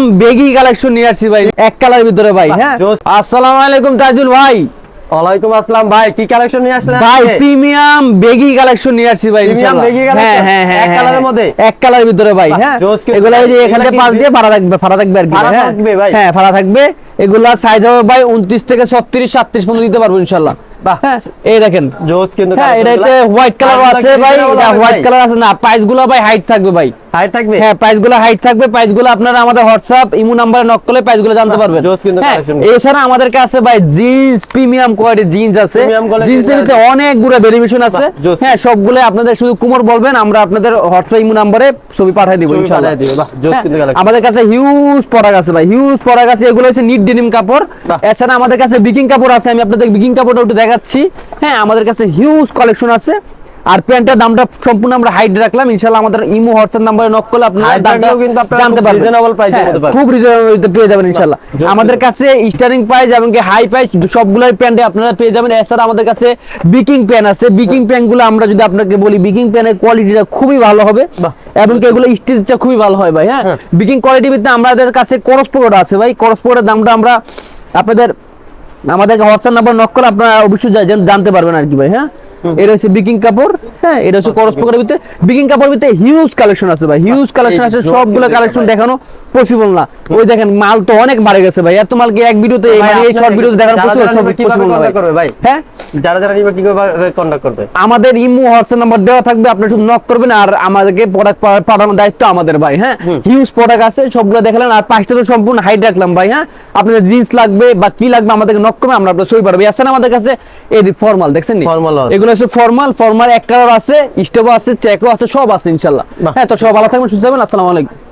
Premium baggy collection নিয়ে আসছি ভাই এক কালার ভিতরে ভাই হ্যাঁ। আসসালামু আলাইকুম তাজুল ভাই ওয়ালাইকুম আসসালাম ভাই কি কালেকশন নিয়ে আসলেন ভাই প্রিমিয়াম বেগি কালেকশন নিয়ে আসছি ভাই ইনশাআল্লাহ। বেগি collection? হ্যাঁ হ্যাঁ হ্যাঁ এক হ্যাঁ, কালারের হ্যাঁ। মধ্যে? এক কালারের ভিতরে ভাই হ্যাঁ এগুলা এই যে। এখানে পাঁচ দিয়ে ভাড়া থাকবে ভাড়া থাকবে আর কি ভাড়া হ্যাঁ। থাকবে ভাই? হ্যাঁ ভাড়া থাকবে এগুলা সাইজ হবে ভাই 29 থেকে 36 37 পর্যন্ত দিতে পারব ইনশাআল্লাহ বাহ। হ্যাঁ এই দেখেন জোস কিন্তু হ্যাঁ এটাতে হোয়াইট কালার আছে ভাই হোয়াইট কালার আছে না প্রাইসগুলো ভাই হাইট থাকবে ভাই হাইট থাকবে? হ্যাঁ প্রাইসগুলো হাইট থাকবে প্রাইসগুলো আপনারা আমাদের হোয়াটসঅ্যাপ ইমো নাম্বারে নক করলে প্রাইসগুলো জানতে পারবেন। হ্যাঁ, এছাড়া আমাদের কাছে ভাই জিন্স প্রিমিয়াম কোয়ালিটি জিন্স আছে। জিন্সের jeans ভিতরে অনেকগুলো ভেরিয়েশন আছে। হ্যাঁ সবগুলো আপনাদের শুধু কুমোর বলবেন আমরা আপনাদের হোয়াটসঅ্যাপ ইমো নাম্বারে ছবি পাঠিয়ে দিব ইনশাআল্লাহ। হ্যাঁ। আমাদের কাছে হিউজ প্রোডাক্ট আছে ভাই হিউজ প্রোডাক্ট আছে এগুলো হচ্ছে নিট ডেনিম কাপড়। এছাড়া আমাদের কাছে বিকিং কাপড় আছে আমি আপনাদের বিকিং কাপড়টা একটু দেখাচ্ছি। হ্যাঁ আমাদের কাছে হিউজ কালেকশন আছে। আর প্যান্টের দামটা সম্পূর্ণ আমরা হাইড রাখলাম। ইনশাআল্লাহ আমাদের ইমো হোয়াটসঅ্যাপ নাম্বারে নক করলে আপনারা Height দামটা রাখলেও কিন্তু আপনারা জানতে পারবেন। এ হ্যাঁ, পেতে পারবেন। খুব রিজনেবল পেয়ে যাবেন ইনশাআল্লাহ। আমাদের কাছে স্টার্টিং প্রাইস এবং কি হাই প্রাইস সবগুলোর প্যান্টে আপনারা পেয়ে যাবেন। এছাড়া আমাদের কাছে বিকিং প্যান আছে। বিকিং প্যানগুলো আমরা যদি আপনাকে বলি বিকিং প্যানের কোয়ালিটিটা খুবই ভালো হবে। এবং কি এগুলো স্টিচটা খুবই ভালো হয় ভাই হ্যাঁ। বিকিং কোয়ালিটি ভিত্তিতে আমাদের কাছে করস পকেট আছে ভাই। করস পকেটের দামটা আমরা আপনাদের আমাদের হোয়াটসঅ্যাপ নাম্বার নক করে আপনারা অবশ্যই জানতে পারবেন আর কি ভাই হ্যাঁ? এটা হচ্ছে বিকিং কাপড় হ্যাঁ এটা হচ্ছে করস পকেটের ভিতরে। বিকিং কাপড়ের ভিতরে হিউজ কালেকশন আছে ভাই হিউজ কালেকশন আছে সবগুলো কালেকশন দেখানো। পসিবল না। ওই দেখেন মাল তো অনেক বাড়ে গেছে ভাই এত মাল কি এক ভিডিওতে মানে এই শর্ট ভিডিওতে দেখানো পসিবল সব না করবে ভাই? হ্যাঁ? যারা যারা নিবে কীভাবে কন্টাক্ট করবে? আমাদের ইমো হোয়াটসঅ্যাপ নাম্বার দেওয়া থাকবে আপনি শুধু নক করবেন আর আমাদেরকে প্রোডাক্ট পাঠানোর দায়িত্ব আমাদের ভাই হ্যাঁ? হিউজ প্রোডাক্ট আছে সবগুলো দেখালেন আর পাঁচটা তো সম্পূর্ণ হাইট রাখলাম ভাই হ্যাঁ? আপনাদের জিন্স লাগবে বা কি লাগবে আমাদেরকে নক করবে আমরা আপনার সই পারব আসেন আমাদের কাছে? এই ফর্মাল দেখছেন? Formal আছে। এগুলো হচ্ছে ফর্মাল ফর্মাল এক কালার আছে স্টেপও আছে চেকও আছে সব আছে ইনশাল্লাহ হ্যাঁ তো সব ভালো থাকবেন সুস্থ থাকবেন আসসালামু আলাইকুম।